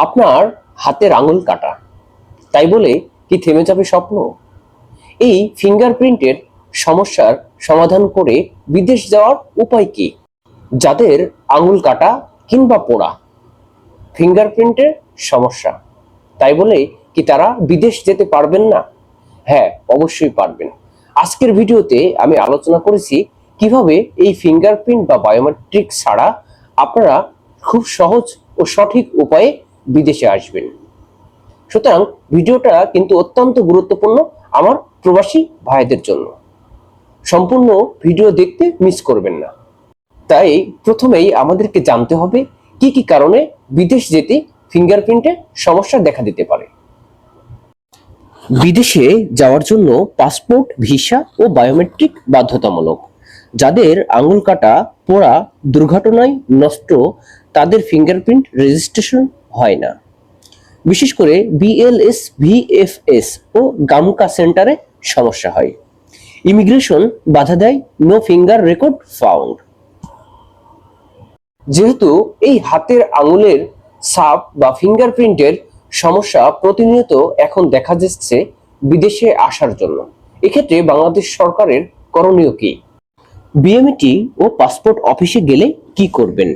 আপনার হাতের আঙুল কাটা। তাই বলে কি থেমে যাবে স্বপ্ন? এই ফিঙ্গারপ্রিন্টের সমস্যার সমাধান করে বিদেশ যাওয়ার উপায় কি? যাদের আঙুল কাটা কিংবা পোড়া। ফিঙ্গারপ্রিন্টের সমস্যা। তাই বলে কি তারা বিদেশ যেতে পারবেন না? হ্যাঁ অবশ্যই পারবেন। আজকের ভিডিওতে আমি আলোচনা করেছি কীভাবে এই ফিঙ্গারপ্রিন্ট বা বায়োমেট্রিক ছাড়া আপনারা খুব সহজ ও সঠিক উপায়ে বিদেশে আসবেন সুতরাং ভিডিওটা কিন্তু অত্যন্ত গুরুত্বপূর্ণ আমার প্রবাসী ভাইদের জন্য। সম্পূর্ণ ভিডিও দেখতে মিস করবেন না। তাই প্রথমেই আমাদেরকে জানতে হবে, কি কি কারণে বিদেশ যেতে ফিঙ্গারপ্রিন্টে সমস্যা দেখা দিতে পারে। বিদেশে যাওয়ার জন্য পাসপোর্ট ভিসা ও বায়োমেট্রিক বাধ্যতামূলক, যাদের আঙুল কাটা পোড়া দুর্ঘটনায় নষ্ট, তাদের ফিঙ্গারপ্রিন্ট রেজিস্ট্রেশন হয় না। বিশেষ করে বিএলএস ভিএফএস ও গামকা সেন্টারে সমস্যা হয়। ইমিগ্রেশন বাধা দেয় নো ফিঙ্গার রেকর্ড ফাউন্ড যেহেতু এই হাতের আঙুলের ছাপ বা ফিঙ্গারপ্রিন্টের সমস্যা প্রতিনিয়ত এখন দেখা যাচ্ছে বিদেশে আসার জন্য। এক্ষেত্রে বাংলাদেশ সরকারের করণীয় কি? বিএমটি ও পাসপোর্ট অফিসে গেলে কি করবেন?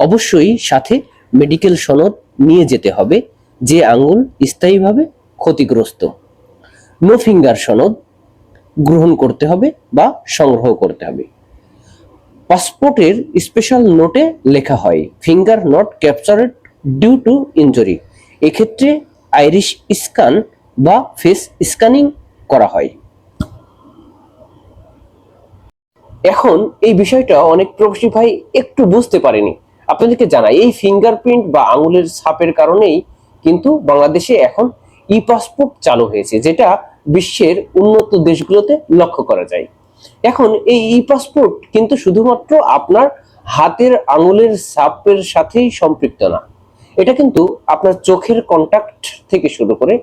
অবশ্যই সাথে মেডিকেল সনদ নিয়ে যেতে হবে, যে আঙ্গুল স্থায়ীভাবে ক্ষতিগ্রস্ত। নো ফিঙ্গার সনদ গ্রহণ করতে হবে বা সংগ্রহ করতে হবে। পাসপোর্টের স্পেশাল নোটে লেখা হয় finger not captured due to injury এক্ষেত্রে আইরিশ স্ক্যান বা ফেস স্ক্যানিং করা হয়। এখন এই বিষয়টা অনেক প্রবাসী ভাই একটু বুঝতে পারেনি। আপনাদেরকে জানাই, এই ফিঙ্গারপ্রিন্ট বা আঙুলের ছাপের কারণেই কিন্তু বাংলাদেশে এখন ই পাসপোর্ট চালু হয়েছে, যেটা বিশ্বের উন্নত দেশগুলোতে লক্ষ্য করা যায়। এখন এই ই পাসপোর্ট কিন্তু শুধুমাত্র আপনার হাতের আঙুলের ছাপের সাথেই সম্পৃক্ত না। এটা কিন্তু আপনার চোখের কন্টাক্ট থেকে শুরু করে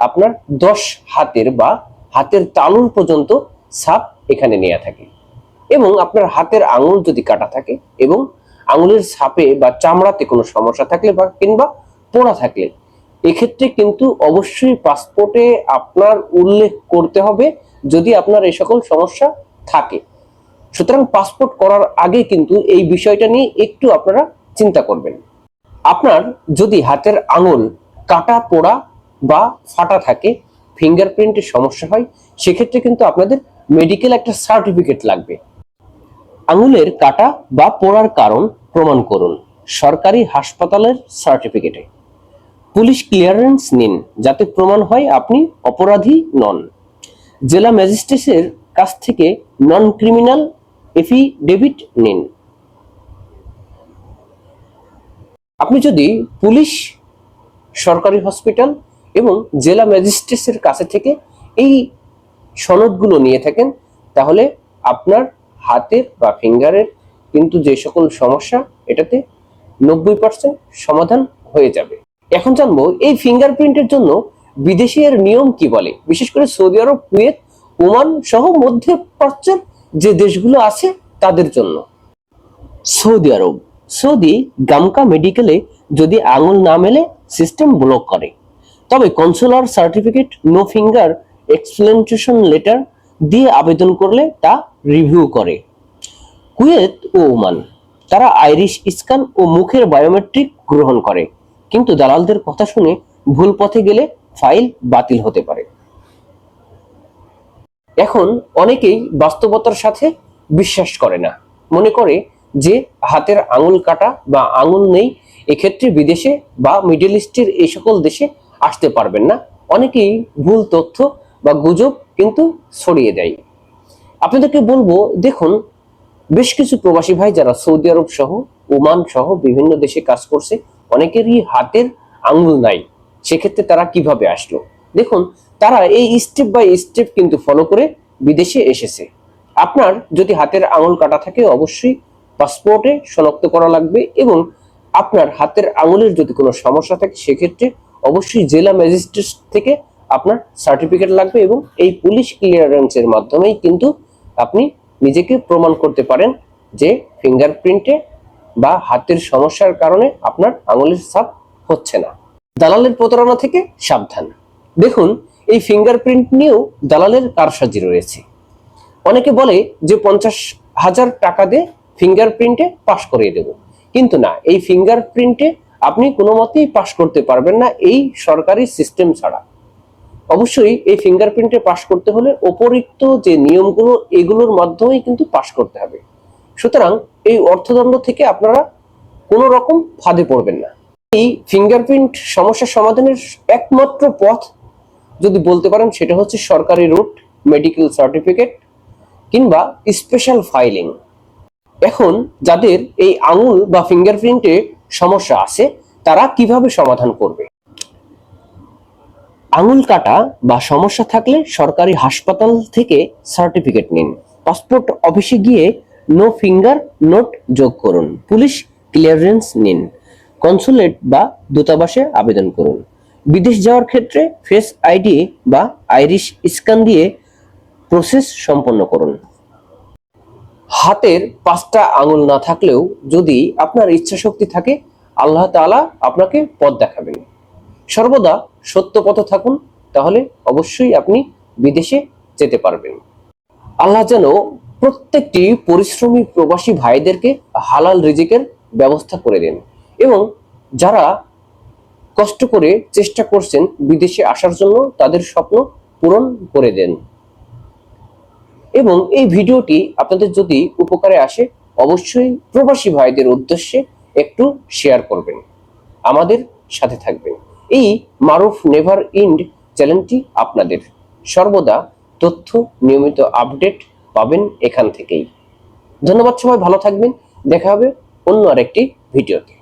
আপনার দশ হাতের বা হাতের তালুর পর্যন্ত ছাপ এখানে নেওয়া থাকে। এবং আপনার হাতের আঙুল যদি কাটা থাকে এবং আঙুলের ছাপে বা চামড়াতে কোনো সমস্যা থাকলে বা কিংবা পোড়া থাকলে, এক্ষেত্রে কিন্তু অবশ্যই পাসপোর্টে আপনার উল্লেখ করতে হবে যদি আপনার এই সকল সমস্যা থাকে। সুতরাং পাসপোর্ট করার আগে কিন্তু এই বিষয়টা নিয়ে একটু আপনারা চিন্তা করবেন। আপনার যদি হাতের আঙুল কাটা, পোড়া বা ফাটা থাকে ফিঙ্গারপ্রিন্টের সমস্যা হয়, সেক্ষেত্রে কিন্তু আপনাদের মেডিকেল একটা সার্টিফিকেট লাগবে। আঙুলের কাটা বা পোড়ার কারণ প্রমাণ করুন সরকারি হাসপাতালের সার্টিফিকেটে। পুলিশ ক্লিয়ারেন্স নিন, যাতে প্রমাণ হয় আপনি অপরাধী নন। জেলা ম্যাজিস্ট্রেটের কাছ থেকে নন ক্রিমিনাল এফিডেভিট নিন। আপনি যদি পুলিশ, সরকারি হসপিটাল এবং জেলা ম্যাজিস্ট্রেটের কাছে থেকে এই সনদগুলো নিয়ে থাকেন, তাহলে আপনার হাতের বা ফিঙ্গারের কিন্তু যে সকল সমস্যা, এটাতে নব্বই পার্সেন্ট সমাধান হয়ে যাবে। এখন জানব, এই ফিঙ্গারপ্রিন্টের জন্য বিদেশের নিয়ম কি বলে? বিশেষ করে সৌদি আরব, কুয়েত, ওমান সহ মধ্য প্রাচ্যের যে দেশগুলো আছে, তাদের জন্য। সৌদি আরব, সৌদি গামকা মেডিকেলে যদি আঙুল না মেলে সিস্টেম ব্লক করে। তবে consular certificate no finger explanation letter দিয়ে আবেদন করলে তা রিভিউ করে। কুয়েত ও ওমান, তারা আইরিশ স্ক্যান ও মুখের বায়োমেট্রিক গ্রহণ করে। কিন্তু দালালদের কথা শুনে ভুল পথে গেলে ফাইল বাতিল হতে পারে। এখন অনেকেই বাস্তবতার সাথে বিশ্বাস করে না। মনে করে যে হাতের আঙুল কাটা বা আঙুল নেই, এক্ষেত্রে বিদেশে বা মিডল ইস্টের এই সকল দেশে আসতে পারবেন না। অনেকেই ভুল তথ্য বা গুজব কিন্তু ছড়িয়ে দেয়। আপনাদেরকে বলব, দেখুন, বেশ কিছু প্রবাসী ভাই যারা সৌদি আরব সহ, ওমান সহ বিভিন্ন দেশে কাজ করছে, অনেকেরই হাতের আঙুল নাই। সেক্ষেত্রে তারা কীভাবে আসলো? দেখুন, তারা এই স্টেপ বাই স্টেপ কিন্তু ফলো করে বিদেশে এসেছে। আপনার যদি হাতের আঙুল কাটা থাকে, অবশ্যই পাসপোর্টে শনাক্ত করা লাগবে এবং আপনার হাতের আঙুলের যদি কোনো সমস্যা থাকে, সেক্ষেত্রে অবশ্যই জেলা ম্যাজিস্ট্রেট থেকে আপনার সার্টিফিকেট লাগবে এবং এই পুলিশ ক্লিয়ারেন্সের মাধ্যমেই কিন্তু আপনি নিজেকে প্রমাণ করতে পারেন যে ফিঙ্গারপ্রিন্টে বা হাতের সমস্যার কারণে আপনার আঙুলের ছাপ হচ্ছে না। দালালের প্রতারণা থেকে সাবধান। দেখুন, এই ফিঙ্গারপ্রিন্ট নিয়েও দালালের কারসাজি রয়েছে। অনেকে বলে যে পঞ্চাশ হাজার টাকা দিয়ে ফিঙ্গারপ্রিন্টে পাশ করিয়ে দেব। কিন্তু না, এই ফিঙ্গারপ্রিন্টে আপনি কোনো মতেই পাশ করতে পারবেন না এই সরকারি সিস্টেম ছাড়া। অবশ্যই এই ফিঙ্গারপ্রিন্টে পাশ করতে হলে উপরিক্ত যে নিয়মগুলো, এগুলোর মাধ্যমেই কিন্তু পাশ করতে হবে। সুতরাং এই অর্থদণ্ড থেকে আপনারা কোনো রকম ফাঁদে পড়বেন না। এই ফিঙ্গারপ্রিন্ট সমস্যা সমাধানের একমাত্র পথ যদি বলতে পারেন, সেটা হচ্ছে সরকারি রুট মেডিকেল সার্টিফিকেট কিংবা স্পেশাল ফাইলিং এখন যাদের এই আঙুল বা ফিঙ্গারপ্রিন্টে সমস্যা আছে, তারা কীভাবে সমাধান করবে? আঙুল কাটা বা সমস্যা থাকলে সরকারি হাসপাতাল থেকে সার্টিফিকেট নিন। পাসপোর্ট অফিসে গিয়ে নো ফিঙ্গার, নোট যোগ করুন। পুলিশ ক্লিয়ারেন্স নিন। কনসুলেট বা দূতাবাসে আবেদন করুন। বিদেশ যাওয়ার ক্ষেত্রে ফেস আইডি বা আইরিশ স্ক্যান দিয়ে প্রসেস সম্পন্ন করুন। হাতের পাঁচটা আঙুল না থাকলেও যদি আপনার ইচ্ছা শক্তি থাকে, আল্লাহ তাআলা আপনাকে পথ দেখাবেন। সর্বদা সত্য পথে থাকুন, তাহলে অবশ্যই আপনি বিদেশে যেতে পারবেন। আল্লাহ যেন প্রত্যেকটি পরিশ্রমী প্রবাসী ভাইদেরকে হালাল রিজিকের ব্যবস্থা করে দেন এবং যারা কষ্ট করে চেষ্টা করছেন বিদেশে আসার জন্য, তাদের স্বপ্ন পূরণ করে দেন। এবং এই ভিডিওটি আপনাদের যদি উপকারে আসে, অবশ্যই প্রবাসী ভাইদের উদ্দেশ্যে একটু শেয়ার করবেন। আমাদের সাথে থাকবেন। এই মারুফ নেভার ইন্ড চ্যানেলটি আপনাদের। সর্বদা তথ্য নিয়মিত আপডেট পাবেন এখান থেকেই। ধন্যবাদ সবাই, ভালো থাকবেন। দেখা হবে অন্য আরেকটি ভিডিওতে।